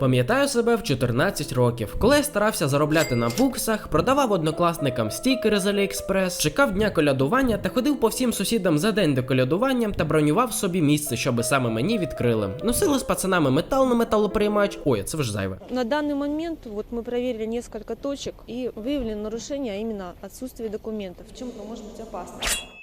Пам'ятаю себе в 14 років, коли я старався заробляти на буксах, продавав однокласникам стікери з Аліекспрес, чекав дня колядування та ходив по всім сусідам за день до колядування та бронював собі місце, щоби саме мені відкрили. Носили з пацанами метал на металоприймач. Ой, це вже зайве. На данный момент вот мы проверили несколько точек и выявили нарушение, а именно отсутствие документов. В чем это может быть опасно?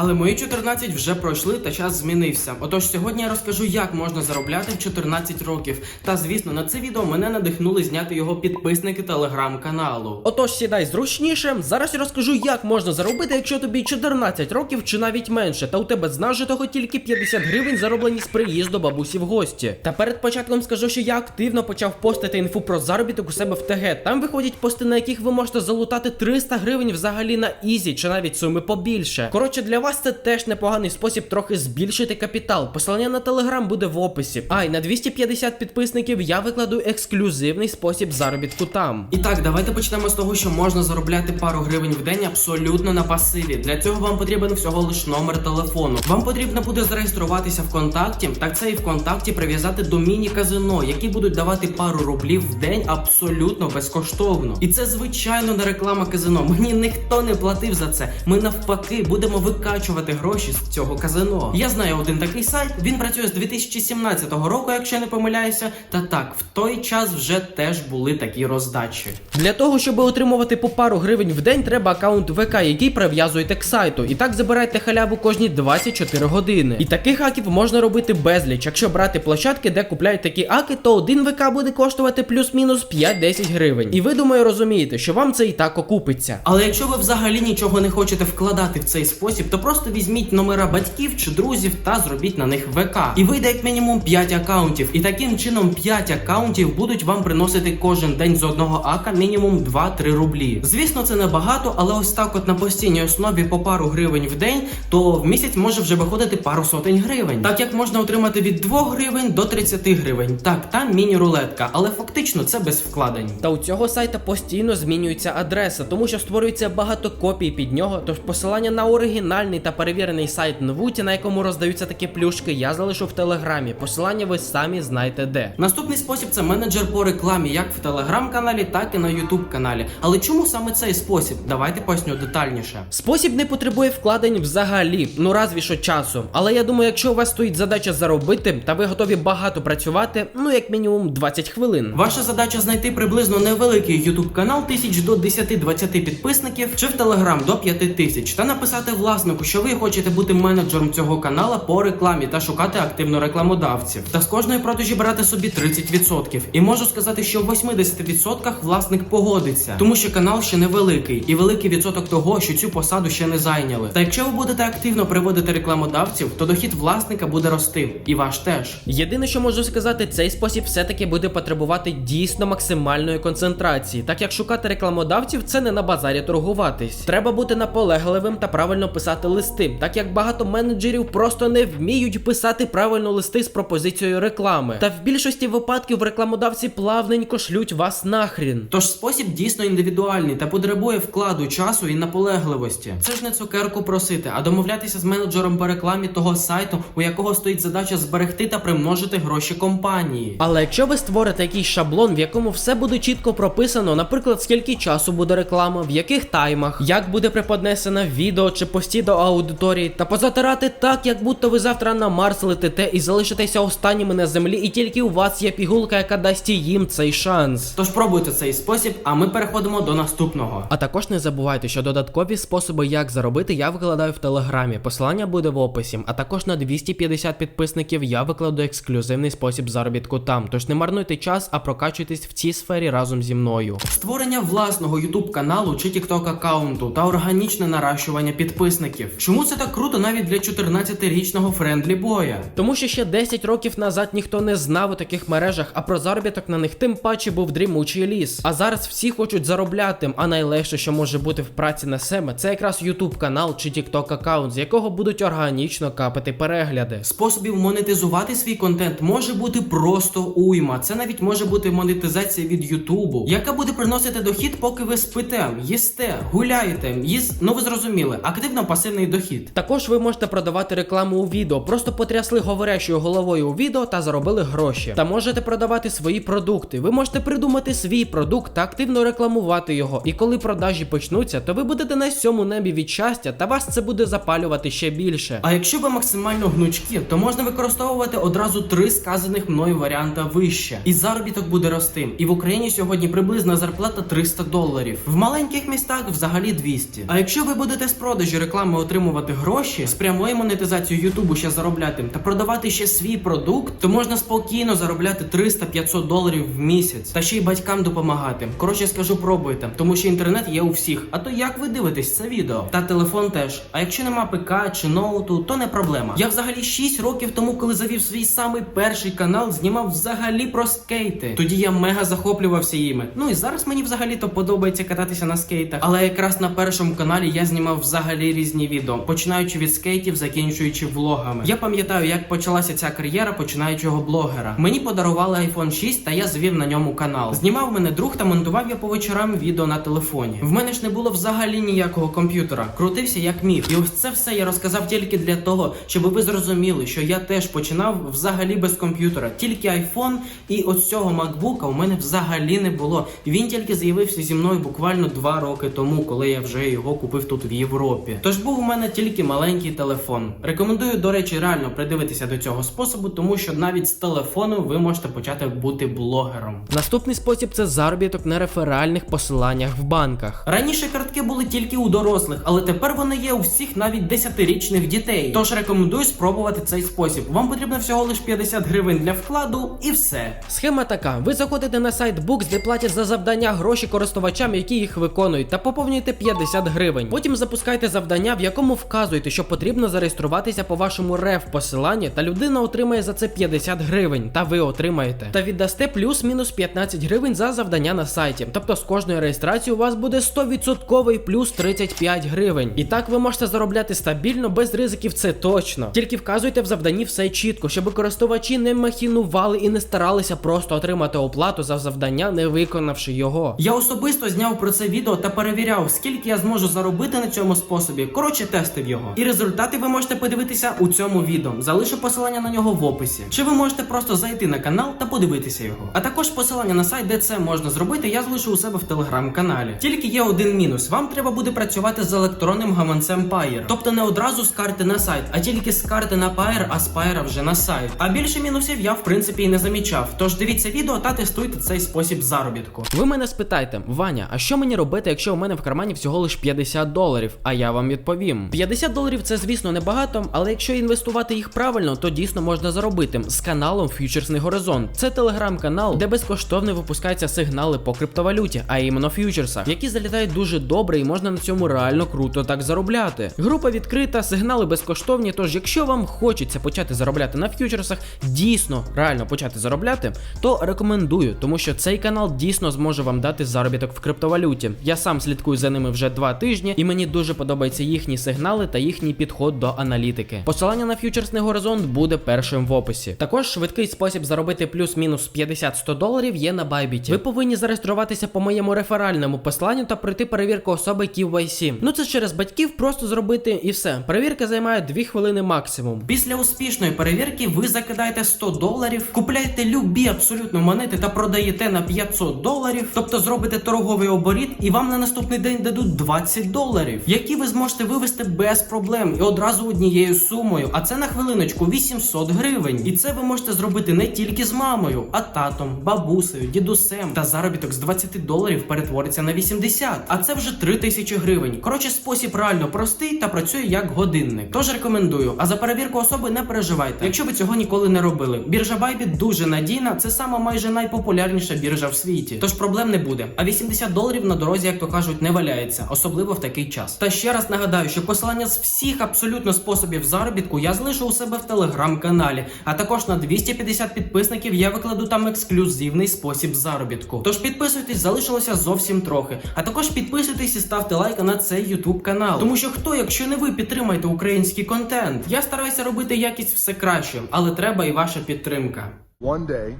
Але мої 14 вже пройшли та час змінився. Отож, сьогодні я розкажу, як можна заробляти в 14 років. Та звісно, на це відео мене надихнули зняти його підписники телеграм-каналу. Отож, сідай зручніше. Зараз я розкажу, як можна заробити, якщо тобі 14 років чи навіть менше, та у тебе з нажитого тільки 50 гривень зароблені з приїзду бабусі в гості. Та перед початком скажу, що я активно почав постити інфу про заробіток у себе в ТГ. Там виходять пости, на яких ви можете залутати 300 гривень взагалі на ізі, чи навіть суми побільше. Коротше, для вас це теж непоганий спосіб трохи збільшити капітал. Посилання на телеграм буде в описі. А й на 250 підписників я викладу ексклюзивний спосіб заробітку там. І так, давайте почнемо з того, що можна заробляти пару гривень в день абсолютно на пасиві. Для цього вам потрібен всього лиш номер телефону. Вам потрібно буде зареєструватися в контакті, так це і в контакті прив'язати до міні-казино, які будуть давати пару рублів в день абсолютно безкоштовно. І це звичайно не реклама казино. Мені ніхто не платив за це. Ми навпаки будемо викачувати гроші з цього казино. Я знаю один такий сайт. Він працює з 2017 року, якщо я не помиляюся. Та так, в той час вже теж були такі роздачі. Для того, щоб отримувати по пару гривень в день, треба аккаунт ВК, який прив'язуєте к сайту. І так забирайте халяву кожні 24 години. І таких аків можна робити безліч. Якщо брати площадки, де купляють такі аки, то один ВК буде коштувати плюс-мінус 5-10 гривень. І ви думаю розумієте, що вам це і так окупиться. Але якщо ви взагалі нічого не хочете вкладати в цей спосіб, то просто візьміть номера батьків чи друзів та зробіть на них ВК. І вийде як мінімум 5 акаунтів. І таким чином 5 акаунтів будуть вам приносити кожен день з одного ака мінімум 2-3 рублі. Звісно, це небагато, але ось так, от на постійній основі по пару гривень в день, то в місяць може вже виходити пару сотень гривень. Так як можна отримати від 2 гривень до 30 гривень. Так, там міні-рулетка, але фактично це без вкладень. Та у цього сайта постійно змінюється адреса, тому що створюється багато копій під нього. Тож посилання на оригінальний та перевірений сайт Нвуті, на якому роздаються такі плюшки, я залишу в телеграмі. Посилання ви самі знаєте де. Наступний спосіб це менеджер по рекламі, як в телеграм-каналі, так і на ютуб каналі. Але чому саме цей спосіб? Давайте поясню детальніше. Спосіб не потребує вкладень взагалі, ну разві що часу. Але я думаю, якщо у вас стоїть задача заробити, та ви готові багато працювати, ну як мінімум 20 хвилин. Ваша задача знайти приблизно невеликий ютуб канал тисяч до 10-20 підписників, чи в телеграм до 5 тисяч, та написати власнику, що ви хочете бути менеджером цього канала по рекламі та шукати активно рекламодавців. Та з кожної продажі брати собі 30%. І можу сказати, що в 80% власник погодиться, тому що канал ще невеликий, і великий відсоток того, що цю посаду ще не зайняли. Та якщо ви будете активно приводити рекламодавців, то дохід власника буде рости, і ваш теж. Єдине, що можу сказати, цей спосіб все-таки буде потребувати дійсно максимальної концентрації, так як шукати рекламодавців це не на базарі торгуватись. Треба бути наполегливим та правильно писати листи, так як багато менеджерів просто не вміють писати правильно листи з пропозицією реклами. Та в більшості випадків рекламодавці плавненько шлють вас нахрін. Тож спосіб дійсно індивідуальний та потребує вкладу часу і наполегливості. Це ж не цукерку просити, а домовлятися з менеджером по рекламі того сайту, у якого стоїть задача зберегти та примножити гроші компанії. Але якщо ви створите якийсь шаблон, в якому все буде чітко прописано, наприклад, скільки часу буде реклама, в яких таймах, як буде преподнесено відео чи пості до аудиторії, та позатирати так, як будто ви завтра на Марс летите і залишитеся останніми на землі, і тільки у вас є пігулка, яка дасть їм цей шанс. Тож пробуйте цей спосіб, а ми переходимо до наступного. А також не забувайте, що додаткові способи, як заробити, я викладаю в телеграмі. Посилання буде в описі. А також на 250 підписників я викладу ексклюзивний спосіб заробітку там. Тож не марнуйте час, а прокачуйтесь в цій сфері разом зі мною. Створення власного YouTube каналу чи TikTok аккаунту та органічне наращування підписників. Чому це так круто навіть для 14-річного френдлі боя? Тому що ще 10 років назад ніхто не знав у таких мережах, а про заробіток на них тим паче був дрімучий ліс. А зараз всі хочуть заробляти, а найлегше, що може бути в праці на себе, це якраз YouTube канал чи TikTok аккаунт, з якого будуть органічно капати перегляди. Способів монетизувати свій контент може бути просто уйма. Це навіть може бути монетизація від Ютубу, яка буде приносити дохід, поки ви спите, їсте, гуляєте, їз... ну ви зрозуміли, активно-пасивне пасивний дохід. Також ви можете продавати рекламу у відео, просто потрясли говорящою головою у відео та заробили гроші. Та можете продавати свої продукти. Ви можете придумати свій продукт та активно рекламувати його. І коли продажі почнуться, то ви будете на сьому небі від щастя, та вас це буде запалювати ще більше. А якщо ви максимально гнучкі, то можна використовувати одразу три сказаних мною варіанта вище. І заробіток буде рости. І в Україні сьогодні приблизна зарплата 300 доларів. В маленьких містах взагалі 200. А якщо ви будете з продажу реклами отримувати гроші, з прямою монетизацією Ютубу ще заробляти та продавати ще свій продукт, то можна спокійно заробляти 300-500 доларів в місяць та ще й батькам допомагати. Коротше, скажу, пробуйте, тому що інтернет є у всіх. А то як ви дивитесь це відео? Та телефон теж. А якщо нема ПК чи ноуту, то не проблема. Я взагалі 6 років тому, коли завів свій самий перший канал, знімав взагалі про скейти. Тоді я мега захоплювався їми. Ну і зараз мені взагалі то подобається кататися на скейтах. Але якраз на першому каналі я знімав взагалі різні відео, починаючи від скейтів, закінчуючи влогами. Я пам'ятаю, як почалася ця кар'єра починаючого блогера. Мені подарували iPhone 6, та я звів на ньому канал. Знімав мене друг та монтував я по вечорам відео на телефоні. В мене ж не було взагалі ніякого комп'ютера. Крутився як міг. І ось це все я розказав тільки для того, щоб ви зрозуміли, що я теж починав взагалі без комп'ютера. Тільки iPhone і ось цього MacBook у мене взагалі не було. Він тільки з'явився зі мною буквально два роки тому, коли я вже його купив тут в Європі. Тож був мене тільки маленький телефон. Рекомендую, до речі, реально придивитися до цього способу, тому що навіть з телефону ви можете почати бути блогером. Наступний спосіб це заробіток на реферальних посиланнях в банках. Раніше картки були тільки у дорослих, але тепер вони є у всіх навіть 10-річних дітей. Тож рекомендую спробувати цей спосіб. Вам потрібно всього лише 50 гривень для вкладу і все. Схема така: ви заходите на сайт Books, де платять за завдання гроші користувачам, які їх виконують, та поповнюєте 50 гривень. Потім запускайте завдання, в якому вказуєте, що потрібно зареєструватися по вашому реф посиланні, та людина отримає за це 50 гривень, та ви отримаєте. Та віддасте плюс-мінус 15 гривень за завдання на сайті. Тобто з кожної реєстрації у вас буде 100% плюс 35 гривень. І так ви можете заробляти стабільно без ризиків, це точно. Тільки вказуйте в завданні все чітко, щоб користувачі не махінували і не старалися просто отримати оплату за завдання, не виконавши його. Я особисто зняв про це відео та перевіряв, скільки я зможу заробити на цьому способі. Коротше, тестив його. І результати ви можете подивитися у цьому відео. Залишу посилання на нього в описі. Чи ви можете просто зайти на канал та подивитися його. А також посилання на сайт, де це можна зробити, я залишу у себе в телеграм-каналі. Тільки є один мінус: вам треба буде працювати з електронним гаманцем Payer. Тобто не одразу з карти на сайт, а тільки з карти на Payer, а з Payer вже на сайт. А більше мінусів я в принципі і не замічав. Тож дивіться відео та тестуйте цей спосіб заробітку. Ви мене спитаєте, Ваня, а що мені робити, якщо у мене в кармані всього лиш 50 доларів? А я вам відповім: 50 доларів це, звісно, небагато, але якщо інвестувати їх правильно, то дійсно можна заробити з каналом Фьючерсний Горизонт. Це телеграм-канал, де безкоштовно випускаються сигнали по криптовалюті, а іменно фьючерсах, які залітають дуже добре і можна на цьому реально круто так заробляти. Група відкрита, сигнали безкоштовні. Тож, якщо вам хочеться почати заробляти на фьючерсах, дійсно реально почати заробляти, то рекомендую, тому що цей канал дійсно зможе вам дати заробіток в криптовалюті. Я сам слідкую за ними вже два тижні, і мені дуже подобаються сигнали та їхній підход до аналітики. Посилання на фьючерсний горизонт буде першим в описі. Також швидкий спосіб заробити плюс-мінус 50-100 доларів є на Bybit. Ви повинні зареєструватися по моєму реферальному посланню та пройти перевірку особи KYC. Ну це через батьків просто зробити і все. Перевірка займає 2 хвилини максимум. Після успішної перевірки ви закидаєте 100 доларів, купляєте любі абсолютно монети та продаєте на 500 доларів, тобто зробите торговий оборіт, і вам на наступний день дадуть 20 доларів, які ви зможете вивести без проблем і одразу однією сумою. А це на хвилиночку 800 гривень. І це ви можете зробити не тільки з мамою, а татом, бабусею, дідусем. Та заробіток з 20 доларів перетвориться на 80. А це вже 3000 гривень. Коротше, спосіб реально простий та працює як годинник. Тож рекомендую. А за перевірку особи не переживайте, якщо ви цього ніколи не робили. Біржа Bybit дуже надійна, це сама майже найпопулярніша біржа в світі. Тож проблем не буде. А 80 доларів на дорозі, як то кажуть, не валяється, особливо в такий час. Та ще раз нагадаю, що посилання з всіх абсолютно способів заробітку я залишу у себе в телеграм-каналі. А також на 250 підписників я викладу там ексклюзивний спосіб заробітку. Тож підписуйтесь, залишилося зовсім трохи. А також підписуйтесь і ставте лайк на цей YouTube канал. Тому що хто, якщо не ви підтримаєте український контент, я стараюся робити якість все краще, але треба і ваша підтримка. one day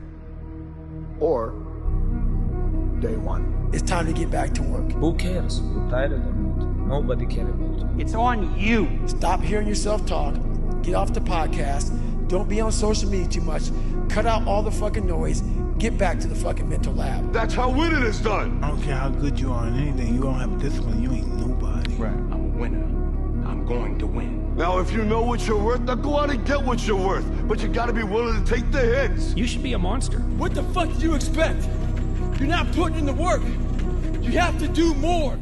or day one. It's time to get back to work. Who cares? You tired or not? Nobody cared about you. It's on you. Stop hearing yourself talk. Get off the podcast. Don't be on social media too much. Cut out all the fucking noise. Get back to the fucking mental lab. That's how winning is done. I don't care how good you are in anything, you don't have discipline, you ain't nobody. Right. I'm a winner. I'm going to win. Now, if you know what you're worth, now go out and get what you're worth. But you gotta be willing to take the hits. You should be a monster. What the fuck did you expect? You're not putting in the work. You have to do more.